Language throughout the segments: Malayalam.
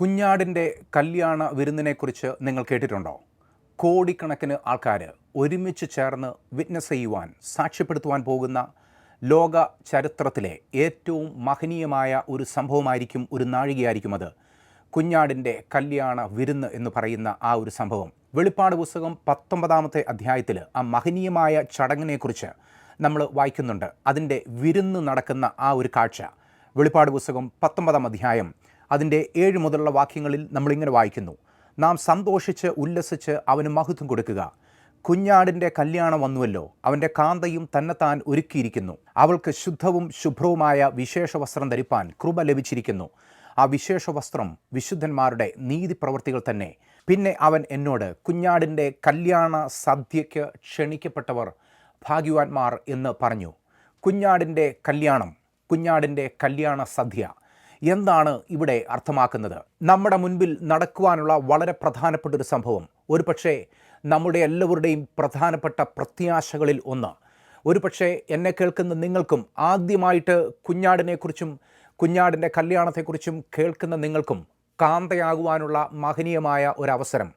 കുഞ്ഞാടിന്റെ കല്യാണ വിരുന്നിനെക്കുറിച്ച് നിങ്ങൾ കേട്ടിട്ടുണ്ടോ? കോടിക്കണക്കിന് ആൾക്കാർ ഒരുമിച്ച് ചേർന്ന് വിറ്റ്നസ് ചെയ്യുവാൻ സാക്ഷ്യപ്പെടുത്തുവാൻ പോകുന്ന ലോക ചരിത്രത്തിലെ ഏറ്റവും മഹനീയമായ ഒരു സംഭവമായിരിക്കും ഒരു നാഴികയായിരിക്കും അത്. കുഞ്ഞാടിന്റെ കല്യാണ വിരുന്ന് എന്ന് പറയുന്ന ആ ഒരു സംഭവം. വെളിപ്പാട് പുസ്തകം പത്തൊമ്പതാമത്തെ അധ്യായത്തിൽ ആ മഹനീയമായ ചടങ്ങിനെക്കുറിച്ച് നമ്മൾ വായിക്കുന്നുണ്ട്. അതിന്റെ വിരുന്ന് നടക്കുന്ന ആ ഒരു കാഴ്ച. വെളിപ്പാട് പുസ്തകം പത്തൊമ്പതാം അധ്യായം അതിന്റെ ഏഴ് മുതലുള്ള വാക്യങ്ങളിൽ നമ്മളിങ്ങനെ വായിക്കുന്നു. നാം സന്തോഷിച്ച് ഉല്ലസിച്ച് അവന് മഹത്വം കൊടുക്കുക. കുഞ്ഞാടിന്റെ കല്യാണം വന്നുവല്ലോ. അവന്റെ കാന്തയും തന്നെത്താൻ ഒരുക്കിയിരിക്കുന്നു. അവൾക്ക് ശുദ്ധവും ശുഭ്രവുമായ വിശേഷ വസ്ത്രം ധരിപ്പാൻ കൃപ ലഭിച്ചിരിക്കുന്നു. ആ വിശേഷ വസ്ത്രം വിശുദ്ധന്മാരുടെ നീതി പ്രവർത്തികൾ തന്നെ. പിന്നെ അവൻ എന്നോട് കുഞ്ഞാടിന്റെ കല്യാണ സദ്യയ്ക്ക് ക്ഷണിക്കപ്പെട്ടവർ ഭാഗ്യവാന്മാർ എന്ന് പറഞ്ഞു. കുഞ്ഞാടിന്റെ കല്യാണം കുഞ്ഞാടിന്റെ കല്യാണ സദ്യ. എന്താണ് ഇവിടെ അർത്ഥമാക്കുന്നത്? നമ്മുടെ മുൻപിൽ നടക്കുവാനുള്ള വളരെ പ്രധാനപ്പെട്ട ഒരു സംഭവം. ഒരുപക്ഷെ നമ്മുടെ എല്ലാവരുടെയും പ്രധാനപ്പെട്ട പ്രത്യാശകളിൽ ഒന്ന്. ഒരുപക്ഷെ എന്നെ കേൾക്കുന്ന നിങ്ങൾക്കും ആദ്യമായിട്ട് കുഞ്ഞാടിനെക്കുറിച്ചും കുഞ്ഞാടിന്റെ കല്യാണത്തെക്കുറിച്ചും കേൾക്കുന്ന നിങ്ങൾക്കും കാന്തയാകുവാനുള്ള മഹനീയമായ ഒരവസരം.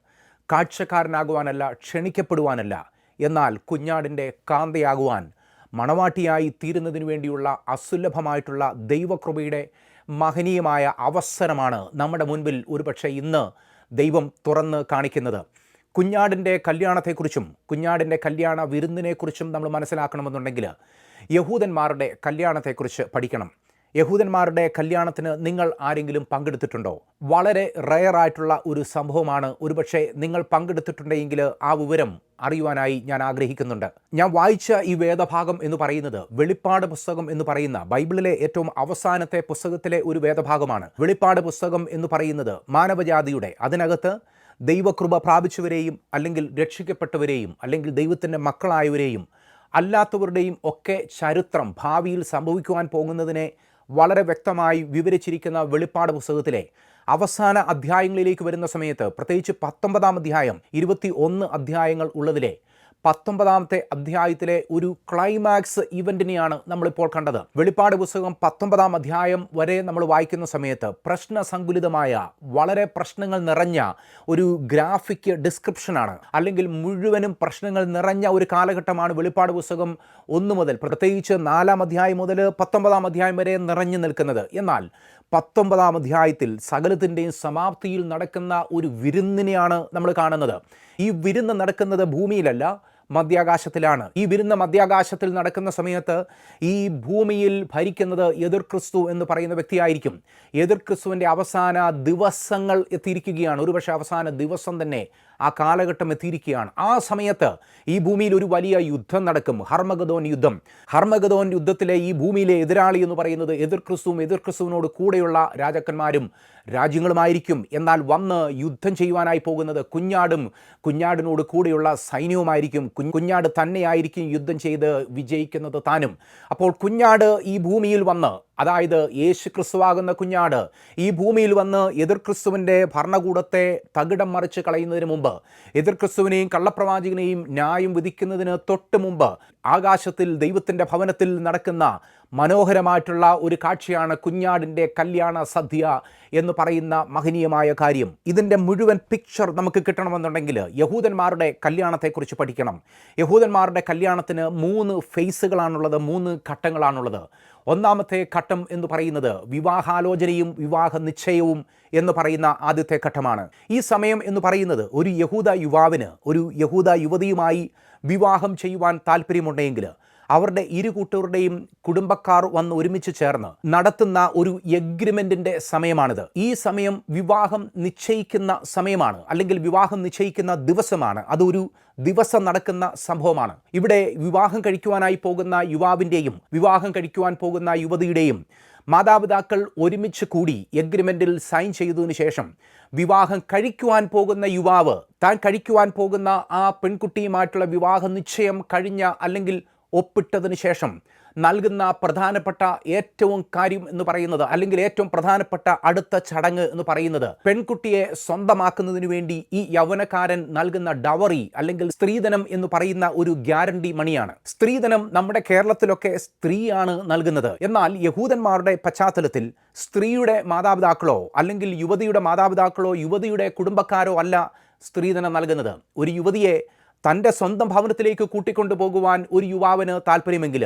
കാഴ്ചക്കാരനാകുവാനല്ല ക്ഷണിക്കപ്പെടുവാനല്ല. എന്നാൽ കുഞ്ഞാടിന്റെ കാന്തയാകുവാൻ മണവാട്ടിയായി തീരുന്നതിന് വേണ്ടിയുള്ള അസുലഭമായിട്ടുള്ള ദൈവകൃപയുടെ മഹനീയമായ അവസരമാണ് നമ്മുടെ മുൻപിൽ ഒരുപക്ഷെ ഇന്ന് ദൈവം തുറന്ന് കാണിക്കുന്നത്. കുഞ്ഞാടിന്റെ കല്യാണത്തെക്കുറിച്ചും കുഞ്ഞാടിന്റെ കല്യാണ വിരുന്നിനെക്കുറിച്ചും നമ്മൾ മനസ്സിലാക്കണമെന്നുണ്ടെങ്കിൽ യഹൂദന്മാരുടെ കല്യാണത്തെക്കുറിച്ച് പഠിക്കണം. യഹൂദന്മാരുടെ കല്യാണത്തിന് നിങ്ങൾ ആരെങ്കിലും പങ്കെടുത്തിട്ടുണ്ടോ? വളരെ റയറായിട്ടുള്ള ഒരു സംഭവമാണ്. ഒരുപക്ഷെ നിങ്ങൾ പങ്കെടുത്തിട്ടുണ്ടെങ്കിൽ ആ വിവരം അറിയുവാനായി ഞാൻ ആഗ്രഹിക്കുന്നുണ്ട്. ഞാൻ വായിച്ച ഈ വേദഭാഗം എന്ന് പറയുന്നത് വെളിപ്പാട് പുസ്തകം എന്ന് പറയുന്ന ബൈബിളിലെ ഏറ്റവും അവസാനത്തെ പുസ്തകത്തിലെ ഒരു വേദഭാഗമാണ്. വെളിപ്പാട് പുസ്തകം എന്ന് പറയുന്നത് മാനവജാതിയുടെ അതിനകത്ത് ദൈവകൃപ പ്രാപിച്ചവരെയും അല്ലെങ്കിൽ രക്ഷിക്കപ്പെട്ടവരെയും അല്ലെങ്കിൽ ദൈവത്തിന്റെ മക്കളായവരെയും അല്ലാത്തവരുടെയും ഒക്കെ ചരിത്രം ഭാവിയിൽ സംഭവിക്കുവാൻ പോകുന്നതിനെ വളരെ വ്യക്തമായി വിവരിച്ചിരിക്കുന്ന വെളിപ്പാട് പുസ്തകത്തിലെ അവസാന അധ്യായങ്ങളിലേക്ക് വരുന്ന സമയത്ത് പ്രത്യേകിച്ച് പത്തൊമ്പതാം അധ്യായം ഇരുപത്തി ഒന്ന് അധ്യായങ്ങൾ ഉള്ളതിലെ പത്തൊമ്പതാമത്തെ അധ്യായത്തിലെ ഒരു ക്ലൈമാക്സ് ഇവന്റിനെയാണ് നമ്മളിപ്പോൾ കണ്ടത്. വെളിപ്പാട് പുസ്തകം പത്തൊമ്പതാം അധ്യായം വരെ നമ്മൾ വായിക്കുന്ന സമയത്ത് പ്രശ്നസങ്കുലിതമായ വളരെ പ്രശ്നങ്ങൾ നിറഞ്ഞ ഒരു ഗ്രാഫിക് ഡിസ്ക്രിപ്ഷനാണ് അല്ലെങ്കിൽ മുഴുവനും പ്രശ്നങ്ങൾ നിറഞ്ഞ ഒരു കാലഘട്ടമാണ് വെളിപ്പാട് പുസ്തകം ഒന്ന് മുതൽ പ്രത്യേകിച്ച് നാലാം അധ്യായം മുതൽ പത്തൊമ്പതാം അധ്യായം വരെ നിറഞ്ഞു നിൽക്കുന്നത്. എന്നാൽ പത്തൊമ്പതാം അധ്യായത്തിൽ സകലത്തിന്റെയും സമാപ്തിയിൽ നടക്കുന്ന ഒരു വിരുന്നിനെയാണ് നമ്മൾ കാണുന്നത്. ഈ വിരുന്ന് നടക്കുന്നത് ഭൂമിയിലല്ല മധ്യാകാശത്തിലാണ്. ഈ വിരുന്ന് മധ്യാകാശത്തിൽ നടക്കുന്ന സമയത്ത് ഈ ഭൂമിയിൽ ഭരിക്കുന്നത് എതിർ ക്രിസ്തു എന്ന് പറയുന്ന വ്യക്തിയായിരിക്കും. എതിർ ക്രിസ്തുവിന്റെ അവസാന ദിവസങ്ങൾ എത്തിയിരിക്കുകയാണ്. ഒരുപക്ഷെ അവസാന ദിവസം തന്നെ ആ കാലഘട്ടം എത്തിയിരിക്കുകയാണ്. ആ സമയത്ത് ഈ ഭൂമിയിൽ ഒരു വലിയ യുദ്ധം നടക്കും. ഹർമഗദോൻ യുദ്ധം. ഹർമഗദോൻ യുദ്ധത്തിലെ ഈ ഭൂമിയിലെ എതിരാളി എന്ന് പറയുന്നത് എതിർ ക്രിസ്തുവും എതിർ ക്രിസ്തുവിനോട് കൂടെയുള്ള രാജാക്കന്മാരും രാജ്യങ്ങളുമായിരിക്കും. എന്നാൽ വന്ന് യുദ്ധം ചെയ്യുവാനായി പോകുന്നത് കുഞ്ഞാടും കുഞ്ഞാടിനോട് കൂടെയുള്ള സൈന്യവുമായിരിക്കും. കുഞ്ഞാട് തന്നെയായിരിക്കും യുദ്ധം ചെയ്ത് വിജയിക്കുന്നത് താനും. അപ്പോൾ കുഞ്ഞാട് ഈ ഭൂമിയിൽ വന്ന് അതായത് യേശു ക്രിസ്തുവാകുന്ന കുഞ്ഞാട് ഈ ഭൂമിയിൽ വന്ന് എതിർ ക്രിസ്തുവിന്റെ ഭരണകൂടത്തെ തകിടം മറിച്ച് കളയുന്നതിന് മുമ്പ് എതിർ ക്രിസ്തുവിനെയും കള്ളപ്രവാചകനെയും ന്യായം വിധിക്കുന്നതിന് തൊട്ട് മുമ്പ് ആകാശത്തിൽ ദൈവത്തിന്റെ ഭവനത്തിൽ നടക്കുന്ന മനോഹരമായിട്ടുള്ള ഒരു കാഴ്ചയാണ് കുഞ്ഞാടിന്റെ കല്യാണ സദ്യ എന്ന് പറയുന്ന മഹനീയമായ കാര്യം. ഇതിന്റെ മുഴുവൻ പിക്ചർ നമുക്ക് കിട്ടണമെന്നുണ്ടെങ്കിൽ യഹൂദന്മാരുടെ കല്യാണത്തെക്കുറിച്ച് പഠിക്കണം. യഹൂദന്മാരുടെ കല്യാണത്തിന് മൂന്ന് ഫേസുകളാണുള്ളത് മൂന്ന് ഘട്ടങ്ങളാണുള്ളത്. ഒന്നാമത്തെ ഘട്ടം എന്ന് പറയുന്നത് വിവാഹാലോചനയും വിവാഹ നിശ്ചയവും എന്ന് പറയുന്ന ആദ്യത്തെ ഘട്ടമാണ്. ഈ സമയം എന്ന് പറയുന്നത് ഒരു യഹൂദ യുവാവിന് ഒരു യഹൂദ യുവതിയുമായി വിവാഹം ചെയ്യുവാൻ താല്പര്യമുണ്ടെങ്കിൽ അവരുടെ ഇരു കൂട്ടരുടെയും കുടുംബക്കാർ വന്ന് ഒരുമിച്ച് ചേർന്ന് നടത്തുന്ന ഒരു എഗ്രിമെന്റിന്റെ സമയമാണിത്. ഈ സമയം വിവാഹം നിശ്ചയിക്കുന്ന സമയമാണ് അല്ലെങ്കിൽ വിവാഹം നിശ്ചയിക്കുന്ന ദിവസമാണ്. അതൊരു ദിവസം നടക്കുന്ന സംഭവമാണ്. ഇവിടെ വിവാഹം കഴിക്കുവാനായി പോകുന്ന യുവാവിന്റെയും വിവാഹം കഴിക്കുവാൻ പോകുന്ന യുവതിയുടെയും മാതാപിതാക്കൾ ഒരുമിച്ച് കൂടി എഗ്രിമെന്റിൽ സൈൻ ചെയ്തതിനു ശേഷം വിവാഹം കഴിക്കുവാൻ പോകുന്ന യുവാവ് താൻ കഴിക്കുവാൻ പോകുന്ന ആ പെൺകുട്ടിയുമായിട്ടുള്ള വിവാഹ നിശ്ചയം കഴിഞ്ഞ അല്ലെങ്കിൽ ഒപ്പിട്ടതിന് ശേഷം നൽകുന്ന പ്രധാനപ്പെട്ട ഏറ്റവും കാര്യം എന്ന് പറയുന്നത് അല്ലെങ്കിൽ ഏറ്റവും പ്രധാനപ്പെട്ട അടുത്ത ചടങ്ങ് എന്ന് പറയുന്നത് പെൺകുട്ടിയെ സ്വന്തമാക്കുന്നതിന് വേണ്ടി ഈ യൗവനക്കാരൻ നൽകുന്ന ഡവറി അല്ലെങ്കിൽ സ്ത്രീധനം എന്ന് പറയുന്ന ഒരു ഗ്യാരണ്ടി മണിയാണ്. സ്ത്രീധനം നമ്മുടെ കേരളത്തിലൊക്കെ സ്ത്രീയാണ് നൽകുന്നത്. എന്നാൽ യഹൂദന്മാരുടെ പശ്ചാത്തലത്തിൽ സ്ത്രീയുടെ മാതാപിതാക്കളോ അല്ലെങ്കിൽ യുവതിയുടെ മാതാപിതാക്കളോ യുവതിയുടെ കുടുംബക്കാരോ അല്ല സ്ത്രീധനം നൽകുന്നത്. ഒരു യുവതിയെ തന്റെ സ്വന്തം ഭവനത്തിലേക്ക് കൂട്ടിക്കൊണ്ടു പോകുവാൻ ഒരു യുവാവിന് താല്പര്യമെങ്കിൽ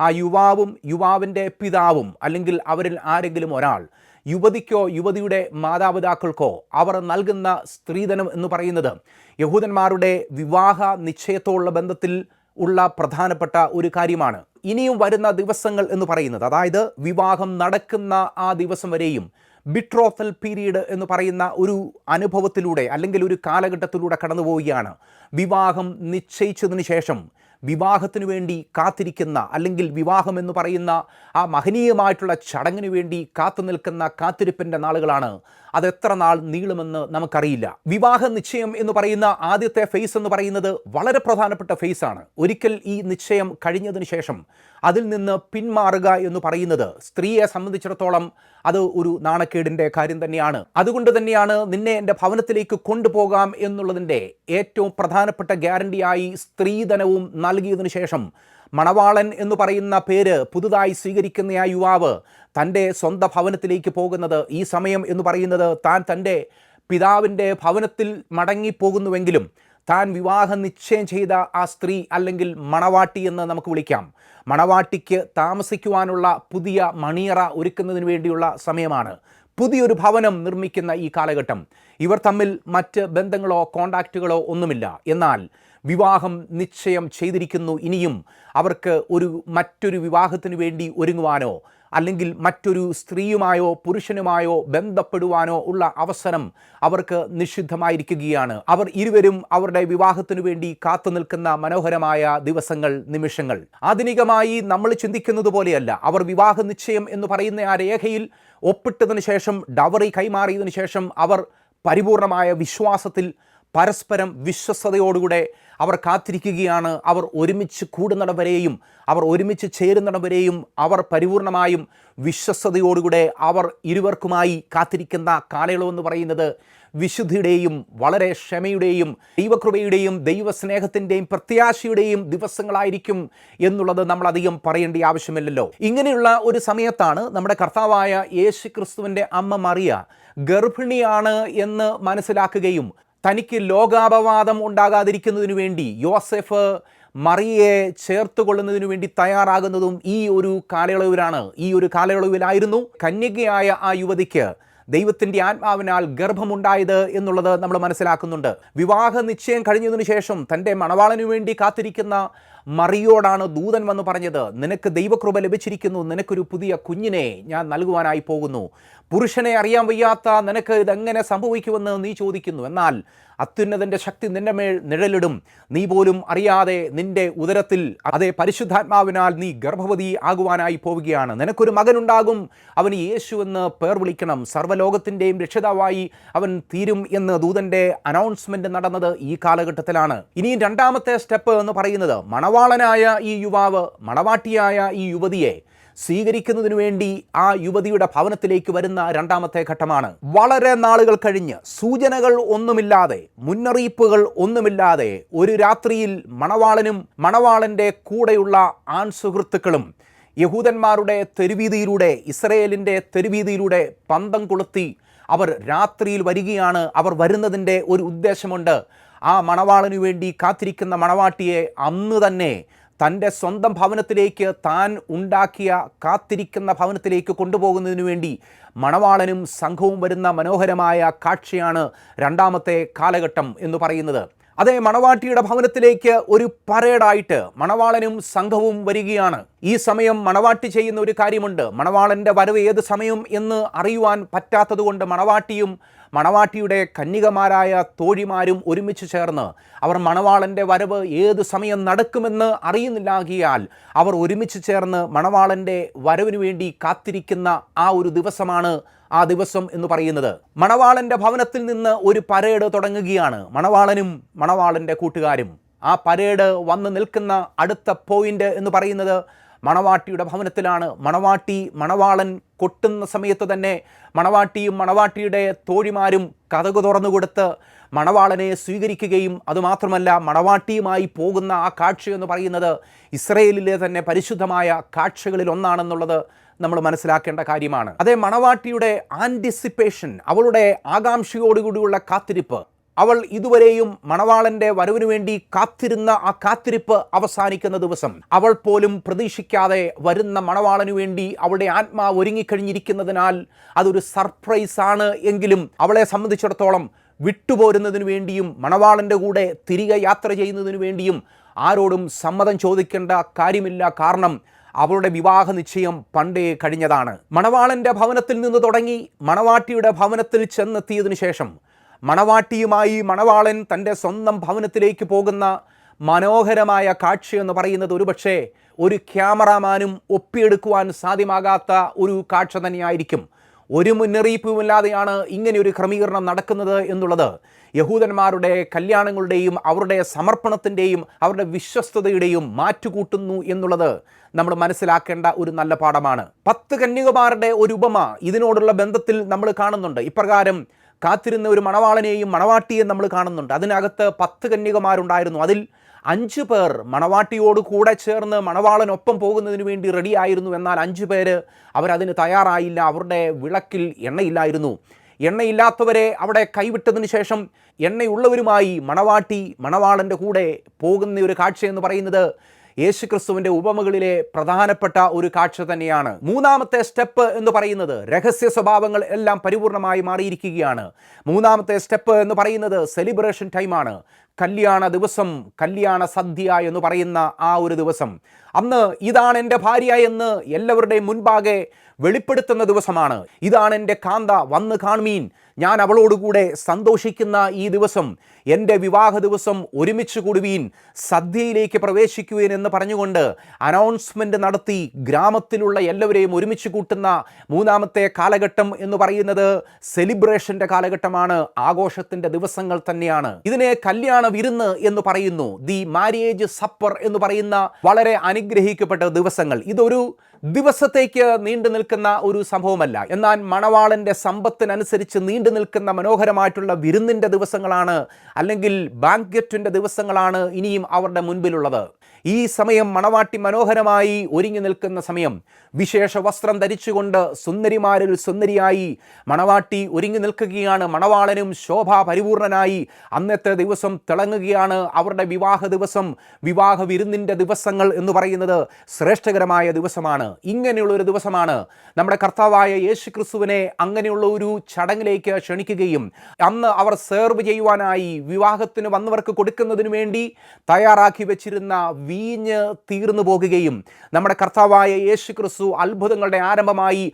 ആ യുവാവും യുവാവിന്റെ പിതാവും അല്ലെങ്കിൽ അവരിൽ ആരെങ്കിലും ഒരാൾ യുവതിക്കോ യുവതിയുടെ മാതാപിതാക്കൾക്കോ അവർ നൽകുന്ന സ്ത്രീധനം എന്ന് പറയുന്നത് യഹൂദന്മാരുടെ വിവാഹ നിശ്ചയത്തോടുള്ള ബന്ധത്തിൽ ഉള്ള പ്രധാനപ്പെട്ട ഒരു കാര്യമാണ്. ഇനിയും വരുന്ന ദിവസങ്ങൾ എന്ന് പറയുന്നത് അതായത് വിവാഹം നടക്കുന്ന ആ ദിവസം വരെയും ബിട്രോത്തൽ പീരീഡ് എന്ന് പറയുന്ന ഒരു അനുഭവത്തിലൂടെ അല്ലെങ്കിൽ ഒരു കാലഘട്ടത്തിലൂടെ കടന്നു പോവുകയാണ് വിവാഹം നിശ്ചയിച്ചതിന് ശേഷം വിവാഹത്തിനു വേണ്ടി കാത്തിരിക്കുന്ന അല്ലെങ്കിൽ വിവാഹം എന്ന് പറയുന്ന ആ മഹനീയമായിട്ടുള്ള ചടങ്ങിന് വേണ്ടി കാത്തു നിൽക്കുന്ന കാത്തിരിപ്പിന്റെ നാളുകളാണ് അത് എത്ര നാൾ നീളുമെന്ന് നമുക്കറിയില്ല. വിവാഹ നിശ്ചയം എന്ന് പറയുന്ന ആദ്യത്തെ ഫേസ് എന്ന് പറയുന്നത് വളരെ പ്രധാനപ്പെട്ട ഫേസ് ആണ്. ഒരിക്കൽ ഈ നിശ്ചയം കഴിഞ്ഞതിന് ശേഷം അതിൽ നിന്ന് പിന്മാറുക എന്ന് പറയുന്നത് സ്ത്രീയെ സംബന്ധിച്ചിടത്തോളം അത് ഒരു നാണക്കേടിന്റെ കാര്യം തന്നെയാണ്. അതുകൊണ്ട് തന്നെയാണ് നിന്നെ എന്റെ ഭവനത്തിലേക്ക് കൊണ്ടുപോകാം എന്നുള്ളതിന്റെ ഏറ്റവും പ്രധാനപ്പെട്ട ഗ്യാരണ്ടിയായി സ്ത്രീധനവും നൽകിയതിനു ശേഷം മണവാളൻ എന്ന് പറയുന്ന പേര് പുതുതായി സ്വീകരിക്കുന്ന ആ യുവാവ് തന്റെ സ്വന്തം ഭവനത്തിലേക്ക് പോകുന്നത് ഈ സമയം എന്ന് പറയുന്നത് താൻ തന്റെ പിതാവിന്റെ ഭവനത്തിൽ മടങ്ങിപ്പോകുന്നുവെങ്കിലും താൻ വിവാഹം നിശ്ചയം ചെയ്ത ആ സ്ത്രീ അല്ലെങ്കിൽ മണവാട്ടി എന്ന് നമുക്ക് വിളിക്കാം. മണവാട്ടിക്ക് താമസിക്കുവാനുള്ള പുതിയ മണിയറ ഒരുക്കുന്നതിന് വേണ്ടിയുള്ള സമയമാണ്. പുതിയൊരു ഭവനം നിർമ്മിക്കുന്ന ഈ കാലഘട്ടം. ഇവർ തമ്മിൽ മറ്റ് ബന്ധങ്ങളോ കോണ്ടാക്റ്റുകളോ ഒന്നുമില്ല. എന്നാൽ വിവാഹം നിശ്ചയം ചെയ്തിരിക്കുന്നു. ഇനിയും അവർക്ക് ഒരു മറ്റൊരു വിവാഹത്തിന് വേണ്ടി ഒരുങ്ങുവാനോ അല്ലെങ്കിൽ മറ്റൊരു സ്ത്രീയുമായോ പുരുഷനുമായോ ബന്ധപ്പെടുവാനോ ഉള്ള അവസരം അവർക്ക് നിഷിദ്ധമായിരിക്കുകയാണ്. അവർ ഇരുവരും അവരുടെ വിവാഹത്തിനു വേണ്ടി കാത്തു നിൽക്കുന്ന മനോഹരമായ ദിവസങ്ങൾ നിമിഷങ്ങൾ. ആധുനികമായി നമ്മൾ ചിന്തിക്കുന്നത് പോലെയല്ല. അവർ വിവാഹ നിശ്ചയം എന്ന് പറയുന്ന ആ രേഖയിൽ ഒപ്പിട്ടതിന് ശേഷം ഡവറി കൈമാറിയതിനു ശേഷം അവർ പരിപൂർണമായ വിശ്വാസത്തിൽ പരസ്പരം വിശ്വസ്തയോടുകൂടെ അവർ കാത്തിരിക്കുകയാണ്. അവർ ഒരുമിച്ച് കൂടുന്നിടവരെയും അവർ ഒരുമിച്ച് ചേരുന്നവരെയും അവർ പരിപൂർണമായും വിശ്വസ്തയോടുകൂടെ അവർ ഇരുവർക്കുമായി കാത്തിരിക്കുന്ന കാലയളവെന്ന് പറയുന്നത് വിശുദ്ധിയുടെയും വളരെ ക്ഷമയുടെയും ദൈവകൃപയുടെയും ദൈവസ്നേഹത്തിന്റെയും പ്രത്യാശയുടെയും ദിവസങ്ങളായിരിക്കും എന്നുള്ളത് നമ്മൾ അധികം പറയേണ്ട ആവശ്യമില്ലല്ലോ. ഇങ്ങനെയുള്ള ഒരു സമയത്താണ് നമ്മുടെ കർത്താവായ യേശു ക്രിസ്തുവിന്റെ അമ്മ മറിയ ഗർഭിണിയാണ് എന്ന് മനസ്സിലാക്കുകയും തനിക്ക് ലോകാപവാദം ഉണ്ടാകാതിരിക്കുന്നതിനു വേണ്ടി യോസെഫ് മറിയെ ചേർത്തുകൊള്ളുന്നതിനു വേണ്ടി തയ്യാറാകുന്നതും ഈ ഒരു കാലയളവിലാണ്. ഈ ഒരു കാലയളവിലായിരുന്നു കന്യകയായ ആ യുവതിക്ക് ദൈവത്തിന്റെ ആത്മാവിനാൽ ഗർഭമുണ്ടായത് എന്നുള്ളത് നമ്മൾ മനസ്സിലാക്കുന്നുണ്ട്. വിവാഹ നിശ്ചയം കഴിഞ്ഞതിനു ശേഷം തന്റെ മണവാളനു വേണ്ടി കാത്തിരിക്കുന്ന മറിയോടാണ് ദൂതൻ വന്ന് പറഞ്ഞത് നിനക്ക് ദൈവകൃപ ലഭിച്ചിരിക്കുന്നു. നിനക്കൊരു പുതിയ കുഞ്ഞിനെ ഞാൻ നൽകുവാനായി പോകുന്നു. പുരുഷനെ അറിയാൻ വയ്യാത്ത നിനക്ക് ഇതെങ്ങനെ സംഭവിക്കുമെന്ന് നീ ചോദിക്കുന്നു. എന്നാൽ അത്യുന്നതന്റെ ശക്തി നിന്റെ മേൽ നിഴലിടും. നീ പോലും അറിയാതെ നിന്റെ ഉദരത്തിൽ അതേ പരിശുദ്ധാത്മാവിനാൽ നീ ഗർഭവതി ആകുവാനായി പോവുകയാണ്. നിനക്കൊരു മകനുണ്ടാകും. അവന് യേശു എന്ന് പേർ വിളിക്കണം. സർവലോകത്തിന്റെയും രക്ഷിതാവായി അവൻ തീരും എന്ന് ദൂതന്റെ അനൗൺസ്മെന്റ് നടന്നത് ഈ കാലഘട്ടത്തിലാണ്. ഇനിയും രണ്ടാമത്തെ സ്റ്റെപ്പ് എന്ന് പറയുന്നത് മണവാളനായ ഈ യുവാവ് മണവാട്ടിയായ ഈ യുവതിയെ സ്വീകരിക്കുന്നതിനു വേണ്ടി ആ യുവതിയുടെ ഭവനത്തിലേക്ക് വരുന്ന രണ്ടാമത്തെ ഘട്ടമാണ്. വളരെ നാളുകൾ കഴിഞ്ഞ് സൂചനകൾ ഒന്നുമില്ലാതെ മുന്നറിയിപ്പുകൾ ഒന്നുമില്ലാതെ ഒരു രാത്രിയിൽ മണവാളനും മണവാളന്റെ കൂടെയുള്ള ആൺ സുഹൃത്തുക്കളും യഹൂദന്മാരുടെ തെരുവീതിയിലൂടെ ഇസ്രയേലിന്റെ തെരുവീതിയിലൂടെ പന്തം കൊളുത്തി അവർ രാത്രിയിൽ വരികയാണ്. അവർ വരുന്നതിന്റെ ഒരു ഉദ്ദേശമുണ്ട്. ആ മണവാളനു വേണ്ടി കാത്തിരിക്കുന്ന മണവാട്ടിയെ അന്ന് തന്നെ തന്റെ സ്വന്തം ഭവനത്തിലേക്ക് താൻ ഉണ്ടാക്കിയ കാത്തിരിക്കുന്ന ഭവനത്തിലേക്ക് കൊണ്ടുപോകുന്നതിന് വേണ്ടി മണവാളനും സംഘവും വരുന്ന മനോഹരമായ കാഴ്ചയാണ് രണ്ടാമത്തെ കാലഘട്ടം എന്ന് പറയുന്നത്. അതേ മണവാട്ടിയുടെ ഭവനത്തിലേക്ക് ഒരു പരേഡായിട്ട് മണവാളനും സംഘവും വരികയാണ്. ഈ സമയം മണവാട്ടി ചെയ്യുന്ന ഒരു കാര്യമുണ്ട്. മണവാളന്റെ വരവ് ഏത് സമയം എന്ന് അറിയുവാൻ പറ്റാത്തതുകൊണ്ട് മണവാട്ടിയും മണവാട്ടിയുടെ കന്യകമാരായ തോഴിമാരും ഒരുമിച്ച് ചേർന്ന് അവർ മണവാളന്റെ വരവ് ഏത് സമയം നടക്കുമെന്ന് അറിയുന്നില്ലാകിയാൽ അവർ ഒരുമിച്ച് ചേർന്ന് മണവാളന്റെ വരവിനു വേണ്ടി കാത്തിരിക്കുന്ന ആ ഒരു ദിവസമാണ് ആ ദിവസം എന്ന് പറയുന്നത്. മണവാളന്റെ ഭവനത്തിൽ നിന്ന് ഒരു പരേഡ് തുടങ്ങുകയാണ്. മണവാളനും മണവാളന്റെ കൂട്ടുകാരും. ആ പരേഡ് വന്ന് നിൽക്കുന്ന അടുത്ത പോയിന്റ് എന്ന് പറയുന്നത് മണവാട്ടിയുടെ ഭവനത്തിലാണ്. മണവാട്ടി മണവാളൻ കൊട്ടുന്ന സമയത്ത് തന്നെ മണവാട്ടിയും മണവാട്ടിയുടെ തോഴിമാരും കഥകു തുറന്നു കൊടുത്ത് മണവാളനെ സ്വീകരിക്കുകയും അതുമാത്രമല്ല മണവാട്ടിയുമായി പോകുന്ന ആ കാഴ്ച എന്ന് പറയുന്നത് ഇസ്രയേലിലെ തന്നെ പരിശുദ്ധമായ കാഴ്ചകളിൽ ഒന്നാണെന്നുള്ളത് നമ്മൾ മനസ്സിലാക്കേണ്ട കാര്യമാണ്. അതേ മണവാട്ടിയുടെ ആന്റിസിപ്പേഷൻ അവളുടെ ആകാംക്ഷയോടുകൂടിയുള്ള കാത്തിരിപ്പ് അവൾ ഇതുവരെയും മണവാളന്റെ വരവിനു വേണ്ടി കാത്തിരുന്ന ആ കാത്തിരിപ്പ് അവസാനിക്കുന്ന ദിവസം അവൾ പോലും പ്രതീക്ഷിക്കാതെ വരുന്ന മണവാളനു വേണ്ടി അവളുടെ ആത്മാവ് ഒരുങ്ങിക്കഴിഞ്ഞിരിക്കുന്നതിനാൽ അതൊരു സർപ്രൈസ് ആണ് എങ്കിലും അവളെ സംബന്ധിച്ചിടത്തോളം വിട്ടുപോരുന്നതിനു വേണ്ടിയും മണവാളന്റെ കൂടെ തിരികെ യാത്ര ചെയ്യുന്നതിനു വേണ്ടിയും ആരോടും സമ്മതം ചോദിക്കേണ്ട കാര്യമില്ല കാരണം അവളുടെ വിവാഹ നിശ്ചയം പണ്ടേ കഴിഞ്ഞതാണ്. മണവാളന്റെ ഭവനത്തിൽ നിന്ന് തുടങ്ങി മണവാട്ടിയുടെ ഭവനത്തിൽ ചെന്നെത്തിയതിനു ശേഷം മണവാട്ടിയുമായി മണവാളൻ തന്റെ സ്വന്തം ഭവനത്തിലേക്ക് പോകുന്ന മനോഹരമായ കാഴ്ചയെന്ന് പറയുന്നത് ഒരുപക്ഷേ ഒരു ക്യാമറാമാനും ഒപ്പിയെടുക്കുവാൻ സാധ്യമാകാത്ത ഒരു കാഴ്ച തന്നെയായിരിക്കും. ഒരു മുന്നറിയിപ്പുമില്ലാതെയാണ് ഇങ്ങനെ ഒരു ക്രമീകരണം നടക്കുന്നത് എന്നുള്ളത്. യഹൂദന്മാരുടെ കല്യാണങ്ങളുടെയും അവരുടെ സമർപ്പണത്തിന്റെയും അവരുടെ വിശ്വസ്തതയുടെയും മാറ്റുകൂട്ടുന്നു എന്നുള്ളത് നമ്മൾ മനസ്സിലാക്കേണ്ട ഒരു നല്ല പാഠമാണ്. പത്ത് കന്യകുമാരുടെ ഒരു ഉപമ ഇതിനോടുള്ള ബന്ധത്തിൽ നമ്മൾ കാണുന്നുണ്ട്. ഇപ്രകാരം കാത്തിരുന്ന ഒരു മണവാളനെയും മണവാട്ടിയെയും നമ്മൾ കാണുന്നുണ്ട്. അതിനകത്ത് പത്ത് കന്യകമാരുണ്ടായിരുന്നു. അതിൽ അഞ്ച് പേർ മണവാട്ടിയോട് കൂടെ ചേർന്ന് മണവാളനൊപ്പം പോകുന്നതിന് വേണ്ടി റെഡിയായിരുന്നു. എന്നാൽ അഞ്ച് പേര് അവരതിന് തയ്യാറായില്ല. അവരുടെ വിളക്കിൽ എണ്ണയില്ലായിരുന്നു. എണ്ണയില്ലാത്തവരെ അവിടെ കൈവിട്ടതിന് ശേഷം എണ്ണയുള്ളവരുമായി മണവാട്ടി മണവാളന്റെ കൂടെ പോകുന്ന ഒരു കാഴ്ചയെന്ന് പറയുന്നത് യേശുക്രിസ്തുവിന്റെ ഉപമകളിലെ പ്രധാനപ്പെട്ട ഒരു കാഴ്ച തന്നെയാണ്. മൂന്നാമത്തെ സ്റ്റെപ്പ് എന്ന് പറയുന്നത് രഹസ്യ സ്വഭാവങ്ങൾ എല്ലാം പരിപൂർണമായി മാറിയിരിക്കുകയാണ്. മൂന്നാമത്തെ സ്റ്റെപ്പ് എന്ന് പറയുന്നത് സെലിബ്രേഷൻ ടൈമാണ്. കല്യാണ ദിവസം കല്യാണ സദ്യ എന്ന് പറയുന്ന ആ ഒരു ദിവസം. അന്ന് ഇതാണ് എന്റെ ഭാര്യ എന്ന് എല്ലാവരുടെയും മുൻപാകെ വെളിപ്പെടുത്തുന്ന ദിവസമാണ്. ഇതാണ് എന്റെ കാന്ത വന്ന് കാണുമീൻ. ഞാൻ അവളോടുകൂടെ സന്തോഷിക്കുന്ന ഈ ദിവസം. എന്റെ വിവാഹ ദിവസം ഒരുമിച്ച് കൂടുവീൻ. സദ്യയിലേക്ക് പ്രവേശിക്കുവീൻ എന്ന് പറഞ്ഞുകൊണ്ട് അനൗൺസ്മെന്റ് നടത്തി ഗ്രാമത്തിലുള്ള എല്ലാവരെയും ഒരുമിച്ച് കൂട്ടുന്ന മൂന്നാമത്തെ കാലഘട്ടം എന്ന് പറയുന്നത് സെലിബ്രേഷന്റെ കാലഘട്ടമാണ്. ആഘോഷത്തിന്റെ ദിവസങ്ങൾ തന്നെയാണ്. ഇതിനെ കല്യാണ വിരുന്ന് എന്ന് പറയുന്നു. ദി മാരേജ് സപ്പർ എന്ന് പറയുന്ന വളരെ അനുഗ്രഹിക്കപ്പെട്ട ദിവസങ്ങൾ. ഇതൊരു ദിവസത്തേക്ക് നീണ്ടു നിൽക്കുന്ന ഒരു സംഭവമല്ല. എന്നാൽ മണവാളന്റെ സമ്പത്തിനനുസരിച്ച് നീണ്ടു നിൽക്കുന്ന മനോഹരമായിട്ടുള്ള വിരുന്നിന്റെ ദിവസങ്ങളാണ് അല്ലെങ്കിൽ ബാങ്കറ്റിന്റെ ദിവസങ്ങളാണ് ഇനിയും അവരുടെ മുൻപിലുള്ളത്. ഈ സമയം മണവാട്ടി മനോഹരമായി ഒരുങ്ങി നിൽക്കുന്ന സമയം. വിശേഷ വസ്ത്രം ധരിച്ചുകൊണ്ട് സുന്ദരിമാരിൽ സുന്ദരിയായി മണവാട്ടി ഒരുങ്ങി നിൽക്കുകയാണ്. മണവാളനും ശോഭാ പരിപൂർണനായി അന്നത്തെ ദിവസം തിളങ്ങുകയാണ്. അവരുടെ വിവാഹ ദിവസം വിവാഹ വിരുന്നിന്റെ ദിവസങ്ങൾ എന്ന് പറയുന്നത് ശ്രേഷ്ഠകരമായ ദിവസമാണ്. ഇങ്ങനെയുള്ള ഒരു ദിവസമാണ്. നമ്മുടെ കർത്താവായ യേശു ക്രിസ്തുവിനെ അങ്ങനെയുള്ള ഒരു ചടങ്ങിലേക്ക് ക്ഷണിക്കുകയും അന്ന് അവർ സെർവ് ചെയ്യുവാനായി വിവാഹത്തിന് വന്നവർക്ക് കൊടുക്കുന്നതിന് വേണ്ടി തയ്യാറാക്കി വെച്ചിരുന്ന വീഞ്ഞ് തീർന്നു പോകുകയും നമ്മുടെ കർത്താവായ യേശു ക്രിസ്തു അത്ഭുതങ്ങളുടെ ആരംഭമായി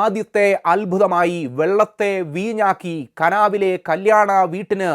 ആദ്യത്തെ അത്ഭുതമായി വെള്ളത്തെ വീഞ്ഞാക്കി കനാവിലെ കല്യാണ വീട്ടിന്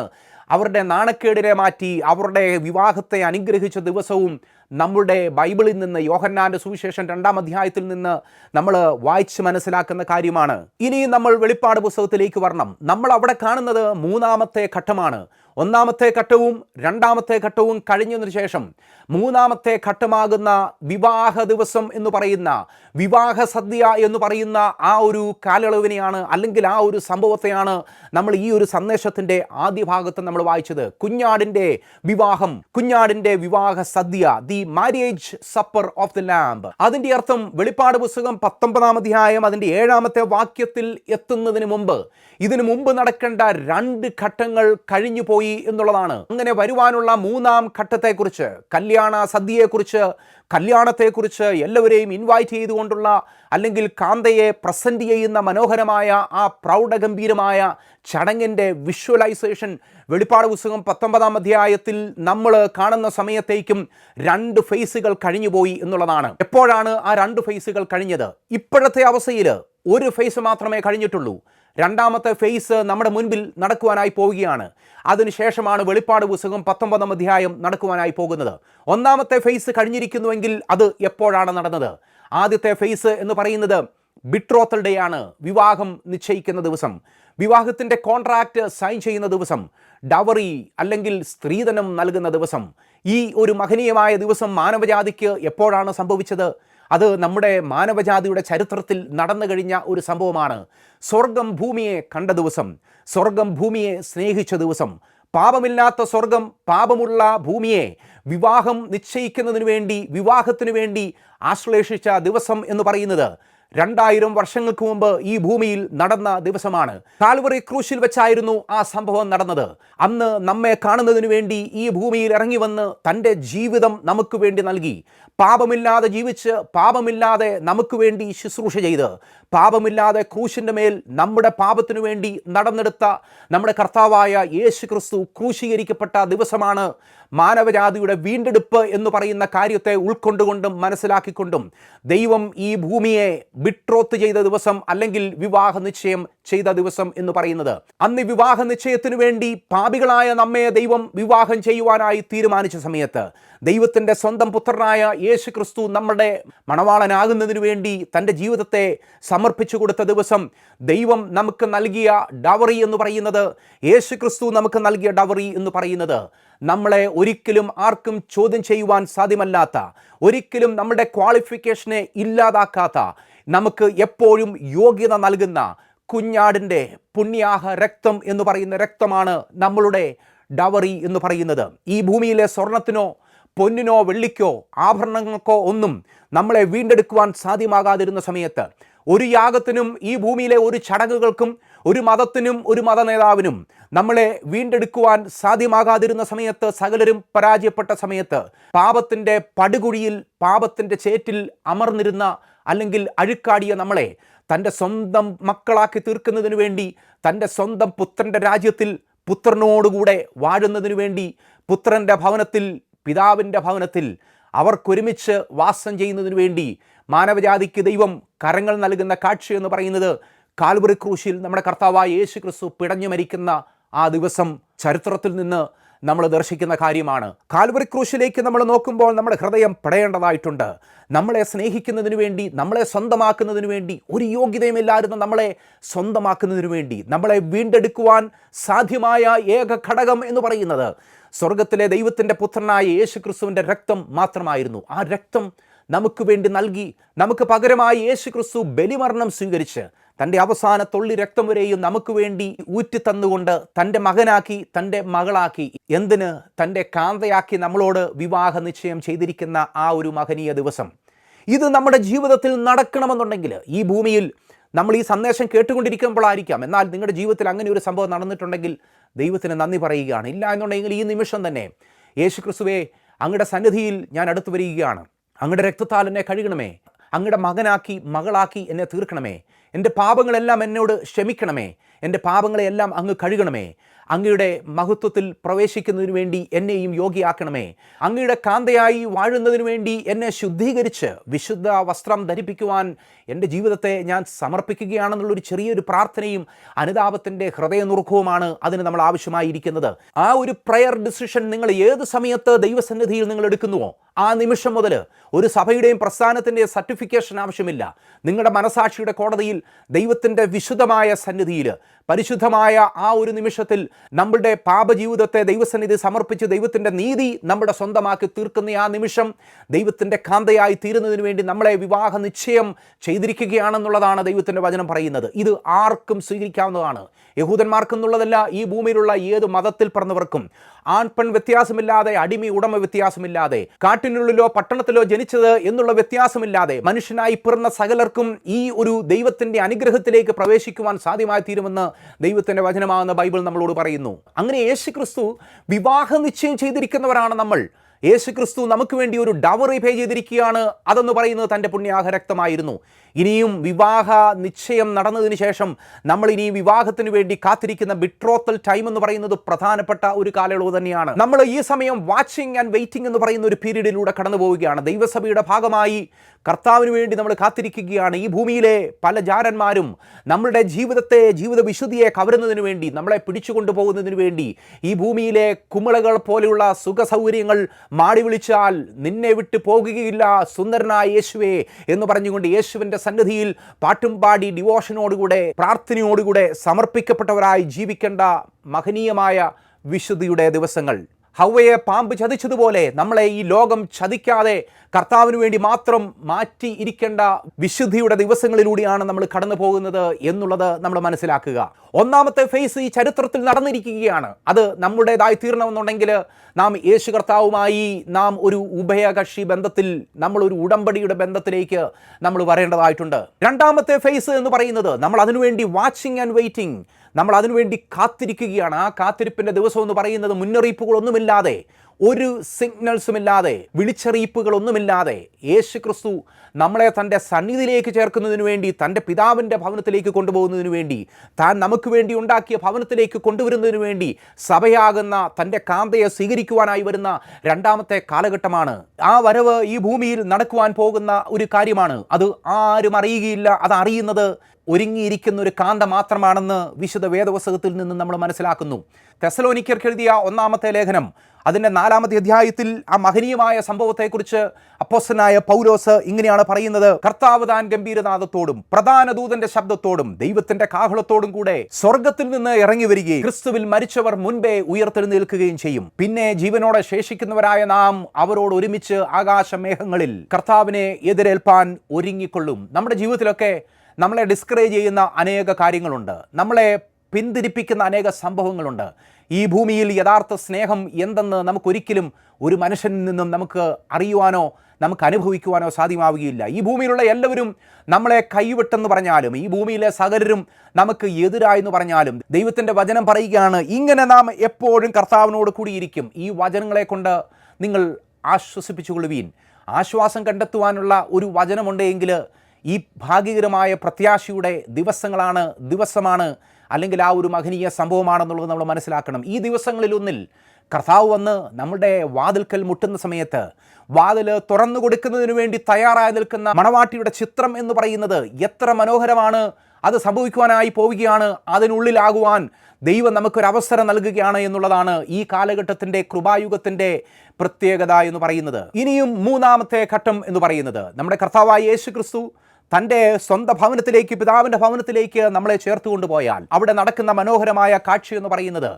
അവരുടെ നാണക്കേടിനെ മാറ്റി അവരുടെ വിവാഹത്തെ അനുഗ്രഹിച്ച ദിവസവും നമ്മുടെ ബൈബിളിൽ നിന്ന് യോഹന്നാന്റെ സുവിശേഷം രണ്ടാം അധ്യായത്തിൽ നിന്ന് നമ്മൾ വായിച്ച് മനസ്സിലാക്കുന്ന കാര്യമാണ്. ഇനി നമ്മൾ വെളിപ്പാട് പുസ്തകത്തിലേക്ക് വരണം. നമ്മൾ അവിടെ കാണുന്നത് മൂന്നാമത്തെ ഘട്ടമാണ്. ഒന്നാമത്തെ ഘട്ടവും രണ്ടാമത്തെ ഘട്ടവും കഴിഞ്ഞതിനു ശേഷം മൂന്നാമത്തെ ഘട്ടമാകുന്ന വിവാഹ ദിവസം എന്ന് പറയുന്ന വിവാഹ സദ്യ എന്ന് പറയുന്ന ആ ഒരു കാലയളവിനെയാണ് അല്ലെങ്കിൽ ആ ഒരു സംഭവത്തെയാണ് നമ്മൾ ഈ ഒരു സന്ദേശത്തിന്റെ ആദ്യ ഭാഗത്ത് നമ്മൾ വായിച്ചത്. കുഞ്ഞാടിന്റെ വിവാഹം കുഞ്ഞാടിന്റെ വിവാഹ സദ്യ the marriage supper of the lamb. അതിന്റെ അർത്ഥം വെളിപ്പാട് പുസ്തകം പത്തൊമ്പതാം അധ്യായം അതിന്റെ ഏഴാമത്തെ വാക്യത്തിൽ എത്തുന്നതിന് മുമ്പ് ഇതിനു മുമ്പ് നടക്കേണ്ട രണ്ട് ഘട്ടങ്ങൾ കഴിഞ്ഞു പോയി എന്നുള്ളതാണ്. അങ്ങനെ വരുവാനുള്ള മൂന്നാം ഘട്ടത്തെക്കുറിച്ച് കല്യാണ സദ്യയെക്കുറിച്ച് കല്യാണത്തെക്കുറിച്ച് എല്ലാവരെയും ഇൻവൈറ്റ് ചെയ്തുകൊണ്ടുള്ള അല്ലെങ്കിൽ കാന്തയെ പ്രസന്റ് ചെയ്യുന്ന മനോഹരമായ ആ പ്രൗഢഗംഭീരമായ ചടങ്ങിന്റെ വിഷ്വലൈസേഷൻ വെളിപ്പാട് പുസ്തകം പത്തൊമ്പതാം അധ്യായത്തിൽ നമ്മൾ കാണുന്ന സമയത്തേക്കും രണ്ട് ഫേസുകൾ കഴിഞ്ഞുപോയി എന്നുള്ളതാണ്. എപ്പോഴാണ് ആ രണ്ട് ഫേസുകൾ കഴിഞ്ഞത്? ഇപ്പോഴത്തെ അവസ്ഥയിൽ ഒരു ഫേസ് മാത്രമേ കഴിഞ്ഞിട്ടുള്ളൂ. രണ്ടാമത്തെ ഫേസ് നമ്മുടെ മുൻപിൽ നടക്കുവാനായി പോവുകയാണ്. അതിനുശേഷമാണ് വെളിപ്പാട് പുസ്തകം പത്തൊമ്പതാം അധ്യായം നടക്കുവാനായി പോകുന്നത്. ഒന്നാമത്തെ ഫേസ് കഴിഞ്ഞിരിക്കുന്നുവെങ്കിൽ അത് എപ്പോഴാണ് നടന്നത്? ആദ്യത്തെ ഫേസ് എന്ന് പറയുന്നത് ബിട്രോത്തൽ ഡേ ആണ് വിവാഹം നിശ്ചയിക്കുന്ന ദിവസം. വിവാഹത്തിന്റെ കോൺട്രാക്റ്റ് സൈൻ ചെയ്യുന്ന ദിവസം. ഡവറി അല്ലെങ്കിൽ സ്ത്രീധനം നൽകുന്ന ദിവസം. ഈ ഒരു മഹനീയമായ ദിവസം മാനവജാതിക്ക് എപ്പോഴാണ് സംഭവിച്ചത്? അത് നമ്മുടെ മാനവജാതിയുടെ ചരിത്രത്തിൽ നടന്നു കഴിഞ്ഞ ഒരു സംഭവമാണ്. സ്വർഗം ഭൂമിയെ കണ്ട ദിവസം സ്വർഗം ഭൂമിയെ സ്നേഹിച്ച ദിവസം പാപമില്ലാത്ത സ്വർഗം പാപമുള്ള ഭൂമിയെ വിവാഹം നിശ്ചയിക്കുന്നതിനു വേണ്ടി വിവാഹത്തിനു വേണ്ടി ആശ്ലേഷിച്ച ദിവസം എന്ന് പറയുന്നത് രണ്ടായിരം വർഷങ്ങൾക്ക് മുമ്പ് ഈ ഭൂമിയിൽ നടന്ന ദിവസമാണ്. കാൽവറി ക്രൂശിൽ വെച്ചായിരുന്നു ആ സംഭവം നടന്നത്. അന്ന് നമ്മെ കാണുന്നതിനു വേണ്ടി ഈ ഭൂമിയിൽ ഇറങ്ങി വന്ന് തന്റെ ജീവിതം നമുക്ക് വേണ്ടി നൽകി. പാപമില്ലാതെ ജീവിച്ച് പാപമില്ലാതെ നമുക്ക് വേണ്ടി ശുശ്രൂഷ ചെയ്ത്. പാപമില്ലാതെ ക്രൂശിന്റെ മേൽ നമ്മുടെ പാപത്തിനു വേണ്ടി നടന്നെടുത്ത നമ്മുടെ കർത്താവായ യേശു ക്രിസ്തു ക്രൂശീകരിക്കപ്പെട്ട ദിവസമാണ്. മാനവജാതിയുടെ വീണ്ടെടുപ്പ് എന്ന് പറയുന്ന കാര്യത്തെ ഉൾക്കൊണ്ടുകൊണ്ടും മനസ്സിലാക്കിക്കൊണ്ടും ദൈവം ഈ ഭൂമിയെ ബിട്രോത്ത് ചെയ്ത ദിവസം അല്ലെങ്കിൽ വിവാഹ നിശ്ചയം ചെയ്ത ദിവസം എന്ന് പറയുന്നത്. അന്ന് വിവാഹ നിശ്ചയത്തിനു വേണ്ടി പാപികളായ നമ്മെ ദൈവം വിവാഹം ചെയ്യുവാനായി തീരുമാനിച്ച സമയത്ത് ദൈവത്തിന്റെ സ്വന്തം പുത്രനായ യേശു ക്രിസ്തു നമ്മുടെ മണവാളനാകുന്നതിനു വേണ്ടി തന്റെ ജീവിതത്തെ സമർപ്പിച്ചു കൊടുത്ത ദിവസം ദൈവം നമുക്ക് നൽകിയ ഡവറി എന്ന് പറയുന്നത് യേശു ക്രിസ്തു നമുക്ക് നൽകിയ ഡവറി എന്ന് പറയുന്നത് നമ്മളെ ഒരിക്കലും ആർക്കും ചോദ്യം ചെയ്യുവാൻ സാധ്യമല്ലാത്ത ഒരിക്കലും നമ്മുടെ ക്വാളിഫിക്കേഷനെ ഇല്ലാതാക്കാത്ത നമുക്ക് എപ്പോഴും യോഗ്യത നൽകുന്ന കുഞ്ഞാടിന്റെ പുണ്യാഹ രക്തം എന്ന് പറയുന്ന രക്തമാണ് നമ്മളുടെ ഡവറി എന്ന് പറയുന്നത്. ഈ ഭൂമിയിലെ സ്വർണത്തിനോ പൊന്നിനോ വെള്ളിക്കോ ആഭരണങ്ങൾക്കോ ഒന്നും നമ്മളെ വീണ്ടെടുക്കുവാൻ സാധ്യമാകാതിരുന്ന സമയത്ത് ഒരു യാഗത്തിനും ഈ ഭൂമിയിലെ ഒരു ചടങ്ങുകൾക്കും ഒരു മതത്തിനും ഒരു മതനേതാവിനും നമ്മളെ വീണ്ടെടുക്കുവാൻ സാധ്യമാകാതിരുന്ന സമയത്ത് സകലരും പരാജയപ്പെട്ട സമയത്ത് പാപത്തിന്റെ പടുകുഴിയിൽ പാപത്തിന്റെ ചേറ്റിൽ അമർന്നിരുന്ന അല്ലെങ്കിൽ അഴുക്കാടിയ നമ്മളെ തന്റെ സ്വന്തം മക്കളാക്കി തീർക്കുന്നതിന് വേണ്ടി തന്റെ സ്വന്തം പുത്രന്റെ രാജ്യത്തിൽ പുത്രനോടുകൂടെ വാഴുന്നതിനു വേണ്ടി പുത്രന്റെ ഭവനത്തിൽ പിതാവിന്റെ ഭവനത്തിൽ അവർക്കൊരുമിച്ച് വാസം ചെയ്യുന്നതിനു വേണ്ടി മാനവജാതിക്ക് ദൈവം കരങ്ങൾ നൽകുന്ന കാഴ്ച എന്ന് പറയുന്നത് കാൽവറി ക്രൂശിൽ നമ്മുടെ കർത്താവായ യേശു ക്രിസ്തു പിടഞ്ഞു മരിക്കുന്ന ആ ദിവസം ചരിത്രത്തിൽ നിന്ന് നമ്മൾ ദർശിക്കുന്ന കാര്യമാണ്. കാൽവറി ക്രൂശിലേക്ക് നമ്മൾ നോക്കുമ്പോൾ നമ്മുടെ ഹൃദയം പടയേണ്ടതായിട്ടുണ്ട്. നമ്മളെ സ്നേഹിക്കുന്നതിന് വേണ്ടി നമ്മളെ സ്വന്തമാക്കുന്നതിന് വേണ്ടി ഒരു യോഗ്യതയുമില്ലായിരുന്ന നമ്മളെ സ്വന്തമാക്കുന്നതിന് വേണ്ടി നമ്മളെ വീണ്ടെടുക്കുവാൻ സാധ്യമായ ഏക ഘടകം എന്ന് പറയുന്നത്. സ്വർഗത്തിലെ ദൈവത്തിന്റെ പുത്രനായ യേശു ക്രിസ്തുവിന്റെ രക്തം മാത്രമായിരുന്നു. ആ രക്തം നമുക്ക് വേണ്ടി നൽകി നമുക്ക് പകരമായി യേശു ക്രിസ്തു ബലിമരണം സ്വീകരിച്ച് തന്റെ അവസാന തൊള്ളി രക്തം വരെയും നമുക്ക് വേണ്ടി ഊറ്റി തന്നുകൊണ്ട് തന്റെ മകനാക്കി തന്റെ മകളാക്കി എന്തിന് തന്റെ കാന്തയാക്കി നമ്മളോട് വിവാഹ നിശ്ചയം ചെയ്തിരിക്കുന്ന ആ ഒരു മഹനീയ ദിവസം. ഇത് നമ്മുടെ ജീവിതത്തിൽ നടക്കണമെന്നുണ്ടെങ്കിൽ ഈ ഭൂമിയിൽ നമ്മൾ ഈ സന്ദേശം കേട്ടുകൊണ്ടിരിക്കുമ്പോഴായിരിക്കാം. എന്നാൽ നിങ്ങളുടെ ജീവിതത്തിൽ അങ്ങനെ ഒരു സംഭവം നടന്നിട്ടുണ്ടെങ്കിൽ ദൈവത്തിന് നന്ദി പറയുകയാണ്. ഇല്ല എന്നുണ്ടെങ്കിൽ ഈ നിമിഷം തന്നെ യേശു ക്രിസ്തുവെ അങ്ങയുടെ സന്നിധിയിൽ ഞാൻ അടുത്തു വരികയാണ്. അങ്ങയുടെ രക്തത്താൽ എന്നെ കഴുകണമേ. അങ്ങയുടെ മകനാക്കി മകളാക്കി എന്നെ തീർക്കണമേ. എന്റെ പാപങ്ങളെല്ലാം എന്നോട് ക്ഷമിക്കണമേ. എന്റെ പാപങ്ങളെയെല്ലാം അങ്ങ് കഴുകണമേ. അങ്ങയുടെ മഹത്വത്തിൽ പ്രവേശിക്കുന്നതിന് വേണ്ടി എന്നെയും യോഗ്യയാക്കണമേ അങ്ങയുടെ കാന്തയായി വാഴുന്നതിന് വേണ്ടി എന്നെ ശുദ്ധീകരിച്ച് വിശുദ്ധ വസ്ത്രം ധരിപ്പിക്കുവാൻ എന്റെ ജീവിതത്തെ ഞാൻ സമർപ്പിക്കുകയാണെന്നുള്ളൊരു ചെറിയൊരു പ്രാർത്ഥനയും അനുതാപത്തിന്റെ ഹൃദയനുറുക്കവുമാണ് അതിന് നമ്മൾ ആവശ്യമായിരിക്കുന്നത്. ആ ഒരു പ്രയർ ഡിസിഷൻ നിങ്ങൾ ഏത് സമയത്ത് ദൈവസന്നിധിയിൽ നിങ്ങൾ എടുക്കുന്നുവോ ആ നിമിഷം മുതൽ ഒരു സഭയുടെയും പ്രസ്ഥാനത്തിന്റെയും സർട്ടിഫിക്കേഷൻ ആവശ്യമില്ല. നിങ്ങളുടെ മനസാക്ഷിയുടെ കോടതിയിൽ ദൈവത്തിന്റെ വിശുദ്ധമായ സന്നിധിയിൽ പരിശുദ്ധമായ ആ ഒരു നിമിഷത്തിൽ നമ്മളുടെ പാപജീവിതത്തെ ദൈവസന്നിധി സമർപ്പിച്ച് ദൈവത്തിന്റെ നീതി നമ്മുടെ സ്വന്തമാക്കി തീർക്കുന്ന ആ നിമിഷം ദൈവത്തിന്റെ കാന്തയായി തീരുന്നതിന് വേണ്ടി നമ്മളെ വിവാഹ നിശ്ചയം ചെയ്തിരിക്കുകയാണെന്നുള്ളതാണ് ദൈവത്തിന്റെ വചനം പറയുന്നത്. ഇത് ആർക്കും സ്വീകരിക്കാവുന്നതാണ്. യഹൂദന്മാർക്കെന്നുള്ളതല്ല ഈ ഭൂമിയിലുള്ള ഏത് മതത്തിൽ പറഞ്ഞവർക്കും ആൺ പെൺ വ്യത്യാസമില്ലാതെ അടിമ ഉടമ വ്യത്യാസമില്ലാതെ കാട്ടിനുള്ളിലോ പട്ടണത്തിലോ ജനിച്ചത് എന്നുള്ള വ്യത്യാസമില്ലാതെ മനുഷ്യനായി പിറന്ന സകലർക്കും ഈ ഒരു ദൈവത്തിന്റെ അനുഗ്രഹത്തിലേക്ക് പ്രവേശിക്കുവാൻ സാധ്യമായി തീരുമെന്ന് ദൈവത്തിന്റെ വചനമാകുന്ന ബൈബിൾ നമ്മളോട് പറയുന്നു. അങ്ങനെ യേശു ക്രിസ്തു വിവാഹ നിശ്ചയം ചെയ്തിരിക്കുന്നവരാണ് നമ്മൾ. യേശു ക്രിസ്തു നമുക്ക് വേണ്ടി ഒരു ഡവറി പേ ചെയ്തിരിക്കുകയാണ്. അതെന്ന് പറയുന്നത് തന്റെ പുണ്യാഹ രക്തമായിരുന്നു ഇനിയും വിവാഹ നിശ്ചയം നടന്നതിന് ശേഷം നമ്മൾ ഇനി വിവാഹത്തിന് വേണ്ടി കാത്തിരിക്കുന്ന ബിട്രോത്തൽ ടൈം എന്ന് പറയുന്നത് പ്രധാനപ്പെട്ട ഒരു കാലയളവ് തന്നെയാണ്. നമ്മൾ ഈ സമയം വാച്ചിങ് ആൻഡ് വെയിറ്റിംഗ് എന്ന് പറയുന്ന ഒരു പീരീഡിലൂടെ കടന്നു പോവുകയാണ്. ദൈവസഭയുടെ ഭാഗമായി കർത്താവിന് വേണ്ടി നമ്മൾ കാത്തിരിക്കുകയാണ്. ഈ ഭൂമിയിലെ പല ജാരന്മാരും നമ്മളുടെ ജീവിതത്തെ ജീവിത വിശുദ്ധിയെ കവരുന്നതിന് വേണ്ടി നമ്മളെ പിടിച്ചുകൊണ്ടു പോകുന്നതിന് വേണ്ടി ഈ ഭൂമിയിലെ കുമിളകൾ പോലെയുള്ള സുഖ സൗകര്യങ്ങൾ മാടി വിളിച്ചാൽ നിന്നെ വിട്ടു പോകുകയില്ല സുന്ദരനായ യേശുവേ എന്ന് പറഞ്ഞുകൊണ്ട് യേശുവിന്റെ സന്നിധിയിൽ പാട്ടും പാടി ഡിവോഷനോടുകൂടെ പ്രാർത്ഥനയോടുകൂടെ സമർപ്പിക്കപ്പെട്ടവരായി ജീവിക്കേണ്ട മഹനീയമായ വിശുദ്ധിയുടെ ദിവസങ്ങൾ. ഹൗവയെ പാമ്പ് ചതിച്ചതുപോലെ നമ്മളെ ഈ ലോകം ചതിക്കാതെ കർത്താവിന് വേണ്ടി മാത്രം മാറ്റി ഇരിക്കേണ്ട വിശുദ്ധിയുടെ ദിവസങ്ങളിലൂടെയാണ് നമ്മൾ കടന്നു പോകുന്നത് എന്നുള്ളത് നമ്മൾ മനസ്സിലാക്കുക. ഒന്നാമത്തെ ഫേസ് ഈ ചരിത്രത്തിൽ നടന്നിരിക്കുകയാണ്. അത് നമ്മുടേതായി തീരണമെന്നുണ്ടെങ്കിൽ നാം യേശു കർത്താവുമായി നാം ഒരു ഉഭയകക്ഷി ബന്ധത്തിൽ നമ്മൾ ഒരു ഉടമ്പടിയുടെ ബന്ധത്തിലേക്ക് നമ്മൾ വരേണ്ടതായിട്ടുണ്ട്. രണ്ടാമത്തെ ഫേസ് എന്ന് പറയുന്നത് നമ്മൾ അതിനുവേണ്ടി വാച്ചിങ് ആൻഡ് വെയിറ്റിംഗ്. നമ്മൾ അതിനുവേണ്ടി കാത്തിരിക്കുകയാണ്. ആ കാത്തിരിപ്പിന്റെ ദിവസം എന്ന് പറയുന്നത് മുന്നറിയിപ്പുകളൊന്നുമില്ലാതെ ഒരു സിഗ്നൽസും ഇല്ലാതെ വിളിച്ചറിയിപ്പുകളൊന്നുമില്ലാതെ യേശു ക്രിസ്തു നമ്മളെ തന്റെ സന്നിധിയിലേക്ക് ചേർക്കുന്നതിന് വേണ്ടി തന്റെ പിതാവിന്റെ ഭവനത്തിലേക്ക് കൊണ്ടുപോകുന്നതിന് വേണ്ടി താൻ നമുക്ക് വേണ്ടി ഉണ്ടാക്കിയ ഭവനത്തിലേക്ക് കൊണ്ടുവരുന്നതിന് വേണ്ടി സഭയാകുന്ന തന്റെ കാന്തയെ സ്വീകരിക്കുവാനായി വരുന്ന രണ്ടാമത്തെ കാലഘട്ടമാണ്. ആ വരവ് ഈ ഭൂമിയിൽ നടക്കുവാൻ പോകുന്ന ഒരു കാര്യമാണ്. അത് ആരും അറിയുകയില്ല അത് അറിയുന്നത് ഒരുങ്ങിയിരിക്കുന്ന ഒരു കാന്ത മാത്രമാണെന്ന് വിശുദ്ധ വേദപുസ്തകത്തിൽ നിന്ന് നമ്മൾ മനസ്സിലാക്കുന്നു. തെസലോനിക്കർക്ക് എഴുതിയ ഒന്നാമത്തെ ലേഖനം അതിന്റെ നാലാമത്തെ അധ്യായത്തിൽ ആ മഹനീയമായ സംഭവത്തെക്കുറിച്ച് അപ്പോസ്റ്റനായ പൗലോസ് ഇങ്ങനെയാണ് പറയുന്നത്. കർത്താവ് താൻ ഗംഭീരനാഥത്തോടും പ്രധാന ദൂതന്റെ ശബ്ദത്തോടും ദൈവത്തിന്റെ കാഹളത്തോടും കൂടെ സ്വർഗത്തിൽ നിന്ന് ഇറങ്ങി വരികയും ക്രിസ്തുവിൽ മരിച്ചവർ മുൻപേ ഉയർത്തെഴുന്നേൽക്കുകയും ചെയ്യും. പിന്നെ ജീവനോടെ ശേഷിക്കുന്നവരായ നാം അവരോട് ഒരുമിച്ച് ആകാശമേഘങ്ങളിൽ കർത്താവിനെ എതിരേൽപ്പാൻ ഒരുങ്ങിക്കൊള്ളും. നമ്മുടെ ജീവിതത്തിലൊക്കെ നമ്മളെ ഡിസ്കറേജ് ചെയ്യുന്ന അനേക കാര്യങ്ങളുണ്ട്. നമ്മളെ പിന്തിരിപ്പിക്കുന്ന അനേക സംഭവങ്ങളുണ്ട്. ഈ ഭൂമിയിൽ യഥാർത്ഥ സ്നേഹം എന്തെന്ന് നമുക്കൊരിക്കലും ഒരു മനുഷ്യനിൽ നിന്നും നമുക്ക് അറിയുവാനോ നമുക്ക് അനുഭവിക്കുവാനോ സാധ്യമാവുകയില്ല. ഈ ഭൂമിയിലുള്ള എല്ലാവരും നമ്മളെ കൈവിട്ടെന്ന് പറഞ്ഞാലും ഈ ഭൂമിയിലെ സകലരും നമുക്ക് എതിരായെന്ന് പറഞ്ഞാലും ദൈവത്തിന്റെ വചനം പറയുകയാണ് ഇങ്ങനെ നാം എപ്പോഴും കർത്താവിനോട് കൂടിയിരിക്കും. ഈ വചനങ്ങളെ കൊണ്ട് നിങ്ങൾ ആശ്വസിപ്പിച്ചുകൊള്ളുവീൻ. ആശ്വാസം കണ്ടെത്തുവാനുള്ള ഒരു വചനമുണ്ടെങ്കിൽ ഈ ഭാഗ്യകരമായ പ്രത്യാശയുടെ ദിവസങ്ങളാണ് ദിവസമാണ് അല്ലെങ്കിൽ ആ ഒരു മഹനീയ സംഭവമാണെന്നുള്ളത് നമ്മൾ മനസ്സിലാക്കണം. ഈ ദിവസങ്ങളിലൊന്നിൽ കർത്താവ് വന്ന് നമ്മുടെ വാതിൽക്കൽ മുട്ടുന്ന സമയത്ത് വാതിൽ തുറന്നു കൊടുക്കുന്നതിന് വേണ്ടി തയ്യാറായി നിൽക്കുന്ന മണവാട്ടിയുടെ ചിത്രം എന്ന് പറയുന്നത് എത്ര മനോഹരമാണ്. അത് സംഭവിക്കുവാനായി പോവുകയാണ്. അതിനുള്ളിലാകുവാൻ ദൈവം നമുക്കൊരു അവസരം നൽകുകയാണ് എന്നുള്ളതാണ് ഈ കാലഘട്ടത്തിന്റെ കൃപായുഗത്തിന്റെ പ്രത്യേകത എന്ന് പറയുന്നത്. ഇനിയും മൂന്നാമത്തെ ഘട്ടം എന്ന് പറയുന്നത് നമ്മുടെ കർത്താവായ യേശു ക്രിസ്തു തന്റെ സ്വന്തം ഭവനത്തിലേക്ക് പിതാവിന്റെ ഭവനത്തിലേക്ക് നമ്മളെ ചേർത്ത് കൊണ്ടുപോയാൽ അവിടെ നടക്കുന്ന മനോഹരമായ കാഴ്ച എന്ന് പറയുന്നത്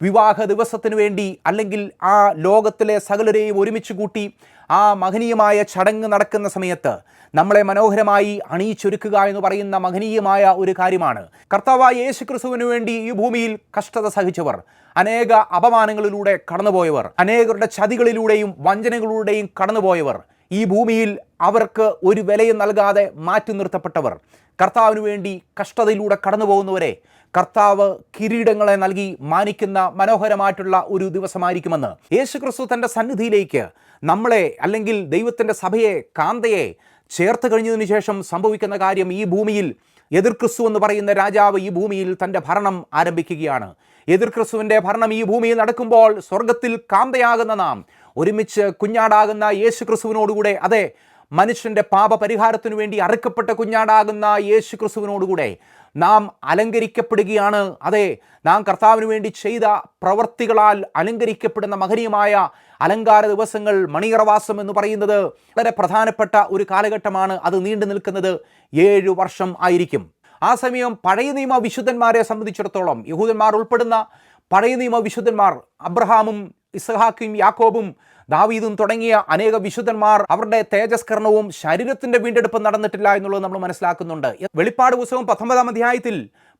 വിവാഹ ദിവസത്തിന് വേണ്ടി അല്ലെങ്കിൽ ആ ലോകത്തിലെ സകലരെയും ഒരുമിച്ച് കൂട്ടി ആ മഹനീയമായ ചടങ്ങ് നടക്കുന്ന സമയത്ത് നമ്മളെ മനോഹരമായി അണിയിച്ചൊരുക്കുക എന്ന് പറയുന്ന മഹനീയമായ ഒരു കാര്യമാണ്. കർത്താവായ യേശു ക്രിസ്തുവിന് വേണ്ടി ഈ ഭൂമിയിൽ കഷ്ടത സഹിച്ചവർ അനേക അപമാനങ്ങളിലൂടെ കടന്നുപോയവർ അനേകരുടെ ചതികളിലൂടെയും വഞ്ചനകളിലൂടെയും കടന്നുപോയവർ ഈ ഭൂമിയിൽ അവർക്ക് ഒരു വിലയും നൽകാതെ മാറ്റി നിർത്തപ്പെട്ടവർ. കർത്താവിന് വേണ്ടി കഷ്ടതയിലൂടെ കടന്നു പോകുന്നവരെ കർത്താവ് കിരീടങ്ങളെ നൽകി മാനിക്കുന്ന മനോഹരമായിട്ടുള്ള ഒരു ദിവസമായിരിക്കുമെന്ന്. യേശുക്രിസ്തു തന്റെ സന്നിധിയിലേക്ക് നമ്മളെ അല്ലെങ്കിൽ ദൈവത്തിന്റെ സഭയെ കാന്തയെ ചേർത്ത് കഴിഞ്ഞതിന് ശേഷം സംഭവിക്കുന്ന കാര്യം ഈ ഭൂമിയിൽ എതിർ ക്രിസ്തു എന്ന് പറയുന്ന രാജാവ് ഈ ഭൂമിയിൽ തന്റെ ഭരണം ആരംഭിക്കുകയാണ്. എതിർ ക്രിസ്തുവിന്റെ ഭരണം ഈ ഭൂമിയിൽ നടക്കുമ്പോൾ സ്വർഗത്തിൽ കാന്തയാകുന്ന നാം ഒരുമിച്ച് കുഞ്ഞാടാകുന്ന യേശു ക്രിസ്തുവിനോടുകൂടെ അതെ മനുഷ്യന്റെ പാപപരിഹാരത്തിനു വേണ്ടി അറുക്കപ്പെട്ട കുഞ്ഞാടാകുന്ന യേശു ക്രിസ്തുവിനോടുകൂടെ നാം അലങ്കരിക്കപ്പെടുകയാണ്. അതെ നാം കർത്താവിന് വേണ്ടി ചെയ്ത പ്രവർത്തികളാൽ അലങ്കരിക്കപ്പെടുന്ന മഹനീയമായ അലങ്കാര ദിവസങ്ങൾ മണിയറവാസം എന്ന് പറയുന്നത് വളരെ പ്രധാനപ്പെട്ട ഒരു കാലഘട്ടമാണ് അത് നീണ്ടു നിൽക്കുന്നത്. ഏഴു വർഷം ആയിരിക്കും. ആ സമയം പഴയ നിയമ വിശുദ്ധന്മാരെ സംബന്ധിച്ചിടത്തോളം യഹൂദന്മാർ ഉൾപ്പെടുന്ന പഴയ നിയമ വിശുദ്ധന്മാർ അബ്രഹാമും ഇസ്ഹാക്കും യാക്കോബും ദാവീദും തുടങ്ങിയ അനേക വിശുദ്ധന്മാർ അവരുടെ തേജസ്കരണവും ശരീരത്തിന്റെ വീണ്ടെടുപ്പ് നടന്നിട്ടില്ല എന്നുള്ളത് നമ്മൾ മനസ്സിലാക്കുന്നുണ്ട്. വെളിപ്പാട് പുസ്തകം പത്തൊമ്പതാം അധ്യായത്തിൽ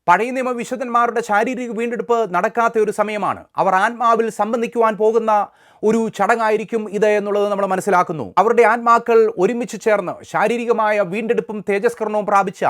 പഴയ നിയമ വിശുദ്ധന്മാരുടെ ശാരീരിക വീണ്ടെടുപ്പ് നടക്കാത്ത ഒരു സമയമാണ്. അവർ ആത്മാവിൽ സംബന്ധിക്കുവാൻ പോകുന്ന ഒരു ചടങ്ങായിരിക്കും ഇത് എന്നുള്ളത് നമ്മൾ മനസ്സിലാക്കുന്നു. അവരുടെ ആത്മാക്കൾ ഒരുമിച്ച് ചേർന്ന് ശാരീരികമായ വീണ്ടെടുപ്പും തേജസ്കരണവും പ്രാപിച്ച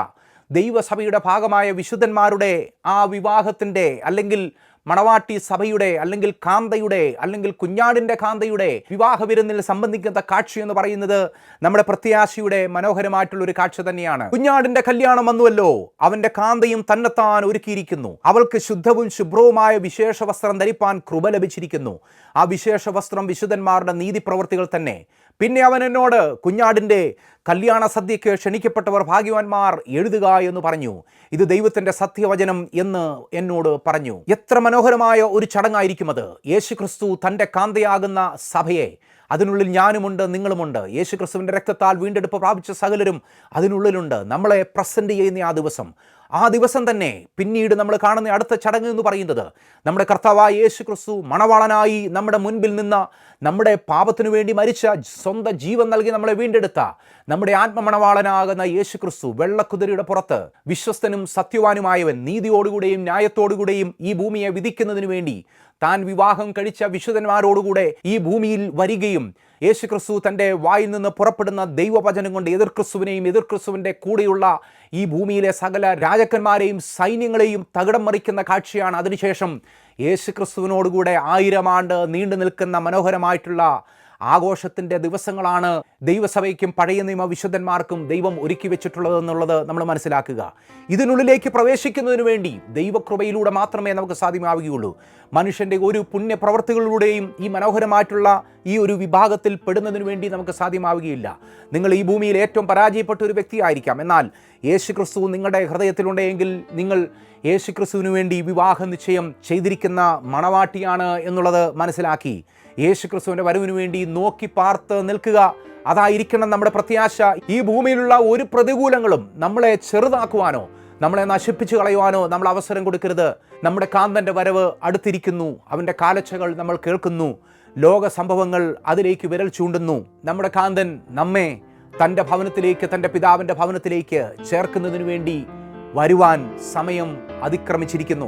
ദൈവസഭയുടെ ഭാഗമായ വിശുദ്ധന്മാരുടെ ആ വിവാഹത്തിന്റെ അല്ലെങ്കിൽ മണവാട്ടി സഭയുടെ അല്ലെങ്കിൽ കാന്തയുടെ അല്ലെങ്കിൽ കുഞ്ഞാടിന്റെ കാന്തയുടെ വിവാഹ വിരുന്നിൽ സംബന്ധിക്കുന്ന കാഴ്ച എന്ന് പറയുന്നത് നമ്മുടെ പ്രത്യാശയുടെ മനോഹരമായിട്ടുള്ള ഒരു കാഴ്ച തന്നെയാണ്. കുഞ്ഞാടിന്റെ കല്യാണം വന്നുവല്ലോ. അവന്റെ കാന്തയും തന്നെത്താൻ ഒരുക്കിയിരിക്കുന്നു. അവൾക്ക് ശുദ്ധവും ശുഭ്രവുമായ വിശേഷ വസ്ത്രം ധരിപ്പാൻ കൃപ ലഭിച്ചിരിക്കുന്നു. ആ വിശേഷ വസ്ത്രം വിശുദ്ധന്മാരുടെ നീതി പ്രവൃത്തികൾ തന്നെ പിന്നെ അവൻ എന്നോട് കുഞ്ഞാടിന്റെ കല്യാണ സദ്യയ്ക്ക് ക്ഷണിക്കപ്പെട്ടവർ ഭാഗ്യവാന്മാർ എഴുതുക എന്ന് പറഞ്ഞു. ഇത് ദൈവത്തിന്റെ സത്യവചനം എന്ന് എന്നോട് പറഞ്ഞു. എത്ര മനോഹരമായ ഒരു ചടങ്ങായിരിക്കും അത്. യേശു ക്രിസ്തു തന്റെ കാന്തയാകുന്ന സഭയെ. അതിനുള്ളിൽ ഞാനുമുണ്ട് നിങ്ങളുമുണ്ട്. യേശു ക്രിസ്തുവിന്റെ രക്തത്താൽ വീണ്ടെടുപ്പ് പ്രാപിച്ച സകലരും അതിനുള്ളിലുണ്ട്. നമ്മളെ പ്രസന്റ് ചെയ്യുന്ന ആ ദിവസം. ആ ദിവസം തന്നെ പിന്നീട് നമ്മൾ കാണുന്ന അടുത്ത ചടങ്ങ് എന്ന് പറയുന്നത്. നമ്മുടെ കർത്താവായ യേശു ക്രിസ്തു മണവാളനായി നമ്മുടെ മുൻപിൽ നിന്ന് നമ്മുടെ പാപത്തിനു വേണ്ടി മരിച്ച സ്വന്തം ജീവൻ നൽകി നമ്മളെ വീണ്ടെടുത്ത നമ്മുടെ ആത്മമണവാളനാകുന്ന യേശു ക്രിസ്തു വെള്ളക്കുതിരയുടെ പുറത്ത് വിശ്വസ്തനും സത്യവാനുമായവൻ നീതിയോടുകൂടെയും ന്യായത്തോടുകൂടെയും ഈ ഭൂമിയെ വിധിക്കുന്നതിന് വേണ്ടി താൻ വിവാഹം കഴിച്ച വിശുദ്ധന്മാരോടുകൂടെ ഈ ഭൂമിയിൽ വരികയും യേശു ക്രിസ്തു തന്റെ വായിൽ നിന്ന് പുറപ്പെടുന്ന ദൈവവചനം കൊണ്ട് എതിർ ക്രിസ്തുവിനെയും എതിർ ക്രിസ്തുവിന്റെ കൂടെയുള്ള ഈ ഭൂമിയിലെ സകല രാജാക്കന്മാരെയും സൈന്യങ്ങളെയും തകിടം മറിക്കുന്ന കാഴ്ചയാണ് അതിനുശേഷം യേശു ക്രിസ്തുവിനോടുകൂടെ ആയിരം ആണ്ട് നീണ്ടു നിൽക്കുന്ന മനോഹരമായിട്ടുള്ള ആഘോഷത്തിന്റെ ദിവസങ്ങളാണ് ദൈവസഭയ്ക്കും പഴയ നിയമ വിശുദ്ധന്മാർക്കും ദൈവം ഒരുക്കി വെച്ചിട്ടുള്ളത് എന്നുള്ളത് നമ്മൾ മനസ്സിലാക്കുക. ഇതിനുള്ളിലേക്ക് പ്രവേശിക്കുന്നതിന് വേണ്ടി ദൈവകൃപയിലൂടെ മാത്രമേ നമുക്ക് സാധ്യമാവുകയുള്ളൂ. മനുഷ്യന്റെ ഒരു പുണ്യപ്രവർത്തികളിലൂടെയും ഈ മനോഹരമായിട്ടുള്ള ഈ ഒരു വിഭാഗത്തിൽ പെടുന്നതിന് വേണ്ടി നമുക്ക് സാധ്യമാവുകയില്ല. നിങ്ങൾ ഈ ഭൂമിയിൽ ഏറ്റവും പരാജയപ്പെട്ട ഒരു വ്യക്തിയായിരിക്കാം. എന്നാൽ യേശു ക്രിസ്തു നിങ്ങളുടെ ഹൃദയത്തിലുണ്ടെങ്കിൽ നിങ്ങൾ യേശു ക്രിസ്തുവിന് വേണ്ടി വിവാഹ നിശ്ചയം ചെയ്തിരിക്കുന്ന മണവാട്ടിയാണ് എന്നുള്ളത് മനസ്സിലാക്കി. യേശു ക്രിസ്തുവിന്റെ വരവിന് വേണ്ടി നോക്കി പാർത്ത് നിൽക്കുക. അതായിരിക്കണം നമ്മുടെ പ്രത്യാശ. ഈ ഭൂമിയിലുള്ള ഒരു പ്രതികൂലങ്ങളും നമ്മളെ ചെറുതാക്കുവാനോ നമ്മളെ നശിപ്പിച്ചു കളയുവാനോ നമ്മൾ അവസരം കൊടുക്കരുത്. നമ്മുടെ കാന്തന്റെ വരവ് അടുത്തിരിക്കുന്നു. അവന്റെ കാലച്ചകൾ നമ്മൾ കേൾക്കുന്നു. ലോക സംഭവങ്ങൾ അതിലേക്ക് വിരൽ ചൂണ്ടുന്നു. നമ്മുടെ കാന്തൻ നമ്മെ തന്റെ ഭവനത്തിലേക്ക് തന്റെ പിതാവിന്റെ ഭവനത്തിലേക്ക് ചേർക്കുന്നതിന് വേണ്ടി വരുവാൻ സമയം അതിക്രമിച്ചിരിക്കുന്നു.